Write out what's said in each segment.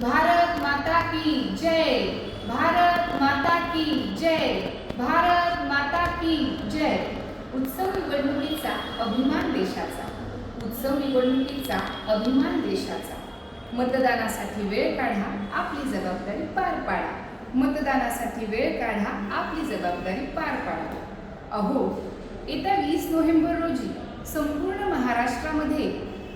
भारत माता की जय। भारत माता की जय। भारत माता की जय। उत्सव निवडणुकीचा अभिमान देशाचा। उत्सव निवडणुकीचा अभिमान देशाचा। मतदानासाठी वेळ काढा आपली जबाबदारी पार पाडा. मतदानासाठी वेळ काढा आपली जबाबदारी पार पाडा. अहो येत्या वीस नोव्हेंबर रोजी संपूर्ण महाराष्ट्रामध्ये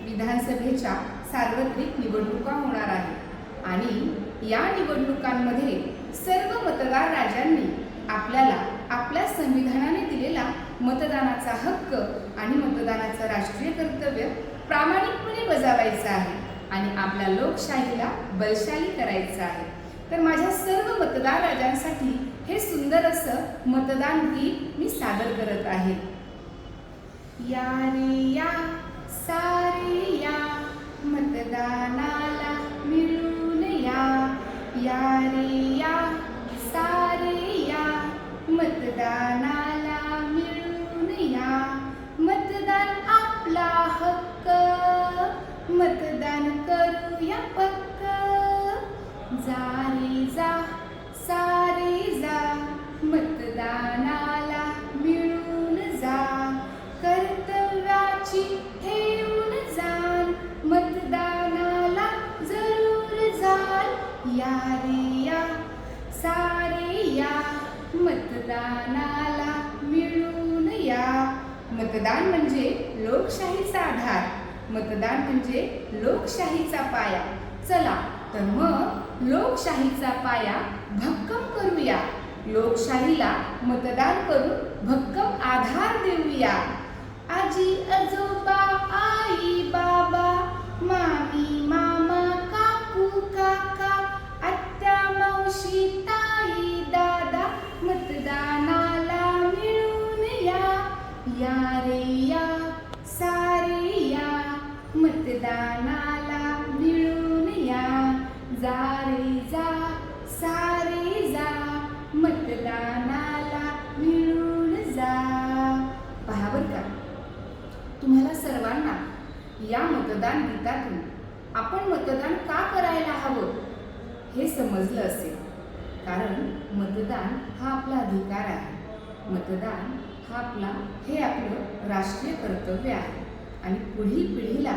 विधानसभेच्या सार्वत्रिक निवडणुका होणार आहेत. आणि या निवडणुकांमध्ये सर्व मतदार राजांनी आपल्याला आपल्या संविधानाने दिलेला मतदानाचा हक्क आणि मतदानाचं राष्ट्रीय कर्तव्य प्रामाणिकपणे बजावायचं आहे आणि आपल्या लोकशाहीला बलशाली करायचं आहे. तर माझ्या सर्व मतदार राजांसाठी हे सुंदर असं मतदान गीत मी सादर करत आहे. या या सारे या मतदाना यारिया सारिया या सारे या मतदानाला मिळून या. मतदान आपला हक्क. मतदान करूया पक्क. जारी जा. या रे या सारे या मतदानाला मिळून या. मतदान म्हणजे लोकशाहीचा आधार. मतदान म्हणजे लोकशाहीचा पाया. चला तर मग लोकशाहीचा पाया भक्कम करूया. लोकशाहीला मतदान करून भक्कम आधार देऊया. आजी आजोबा या रे या सारे या मतदानाला मिळून या. जा रे जा सारे जा मतदानाला मिळून जा. पहा बरं का तुम्हाला सर्वांना या मतदान गीतातून आपण मतदान का करायला हवं हे समजलं असेल. कारण मतदान हा आपला अधिकार आहे. मतदान हा आपला हे आपलं राष्ट्रीय कर्तव्य आहे. आणि पुढील पिढीला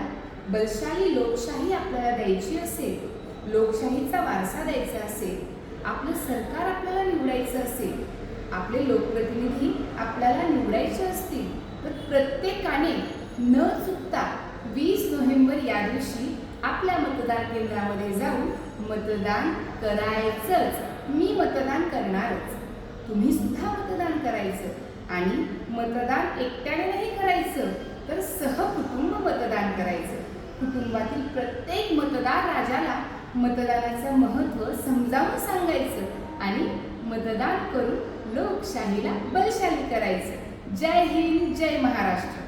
बलशाली लोकशाही आपल्याला द्यायची असेल लोकशाहीचा वारसा द्यायचा असेल आपलं सरकार आपल्याला निवडायचं असेल आपले लोकप्रतिनिधी आपल्याला निवडायचे असतील तर प्रत्येकाने न चुकता वीस नोव्हेंबर या दिवशी आपल्या मतदान केंद्रामध्ये जाऊन मतदान करायचंच. मी मतदान करणारच. तुम्ही सुद्धा मतदान करायचं. आणि मतदान एकट्याने नाही करायचं तर सहकुटुंब मतदान करायचं. कुटुंबातील प्रत्येक मतदार राजाला मतदानाचं महत्त्व समजावून सांगायचं आणि मतदान करून लोकशाहीला बलशाली करायचं. जय हिंद जय महाराष्ट्र.